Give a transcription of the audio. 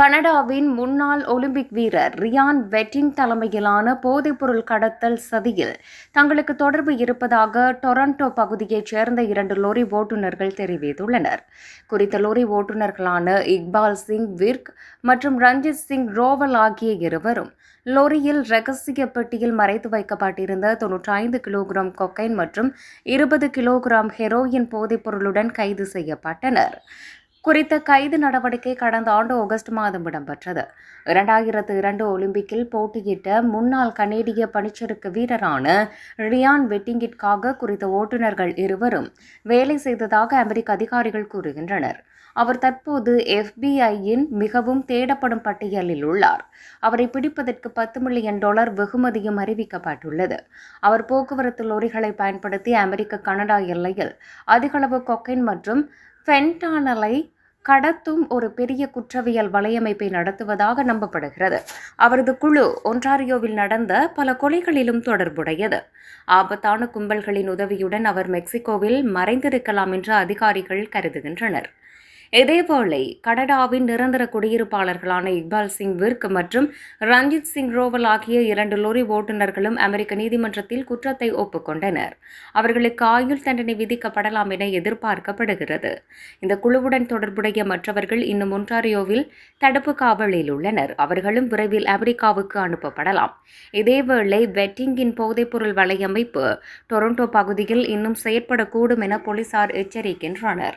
கனடாவின் முன்னாள் ஒலிம்பிக் வீரர் ரியான் வெட்டிங் தலைமையிலான போதைப்பொருள் கடத்தல் சதியில் தங்களுக்கு தொடர்பு இருப்பதாக டொரண்டோ பகுதியைச் சேர்ந்த இரண்டு லோரி ஓட்டுநர்கள் தெரிவித்துள்ளனர். குறித்த லோரி ஓட்டுநர்களான இக்பால் சிங் விர்க் மற்றும் ரஞ்சித் சிங் ரோவல் ஆகிய இருவரும் லோரியில் ரகசிய பெட்டியில் மறைத்து வைக்கப்பட்டிருந்த தொன்னூற்றி ஐந்து கிலோகிராம் கொக்கைன் மற்றும் இருபது கிலோகிராம் ஹெரோயின் போதைப்பொருளுடன் கைது செய்யப்பட்டனர். குறித்த கைது நடவடிக்கை கடந்த ஆண்டு ஆகஸ்ட் மாதம் இடம்பெற்றது. இரண்டாயிரத்து இரண்டு ஒலிம்பிக்கில் போட்டியிட்ட முன்னாள் கனேடிய பனிச்சறுக்கு வீரரான ரியான் வெட்டிங்கிற்காக குறித்த ஓட்டுநர்கள் இருவரும் வேலை செய்ததாக அமெரிக்க அதிகாரிகள் கூறுகின்றனர். அவர் தற்போது எஃபிஐயின் மிகவும் தேடப்படும் பட்டியலில் உள்ளார். அவரை பிடிப்பதற்கு பத்து மில்லியன் டாலர் வெகுமதியும் அறிவிக்கப்பட்டுள்ளது. அவர் போக்குவரத்து லோரிகளை பயன்படுத்தி அமெரிக்க கனடா எல்லையில் அதிகளவு கொக்கைன் மற்றும் ஃபென்டானலை கடத்தும் ஒரு பெரிய குற்றவியல் வலையமைப்பை நடத்துவதாக நம்பப்படுகிறது. அவரது குழு ஒன்டாரியோவில் நடந்த பல கொலைகளிலும் தொடர்புடையது. ஆபத்தான கும்பல்களின் உதவியுடன் அவர் மெக்சிகோவில் மறைந்திருக்கலாம் என்று அதிகாரிகள் கருதுகின்றனர். இதேவேளை கனடாவின் நிரந்தர குடியிருப்பாளர்களான இக்பால் சிங் விர்க் மற்றும் ரஞ்சித் சிங் ரோவல் ஆகிய இரண்டு லோரி ஓட்டுநர்களும் அமெரிக்க நீதிமன்றத்தில் குற்றத்தை ஒப்புக்கொண்டனர். அவர்களுக்கு ஆயுள் தண்டனை விதிக்கப்படலாம் என எதிர்பார்க்கப்படுகிறது. இந்த குழுவுடன் தொடர்புடைய மற்றவர்கள் இன்னும் ஒன்டாரியோவில் தடுப்பு காவலில் உள்ளனர். அவர்களும் விரைவில் அமெரிக்காவுக்கு அனுப்பப்படலாம். இதேவேளை வெட்டிங்கின் போதைப்பொருள் வலையமைப்பு டொரண்டோ பகுதியில் இன்னும் செயற்படக்கூடும் என போலீசார் எச்சரிக்கின்றனர்.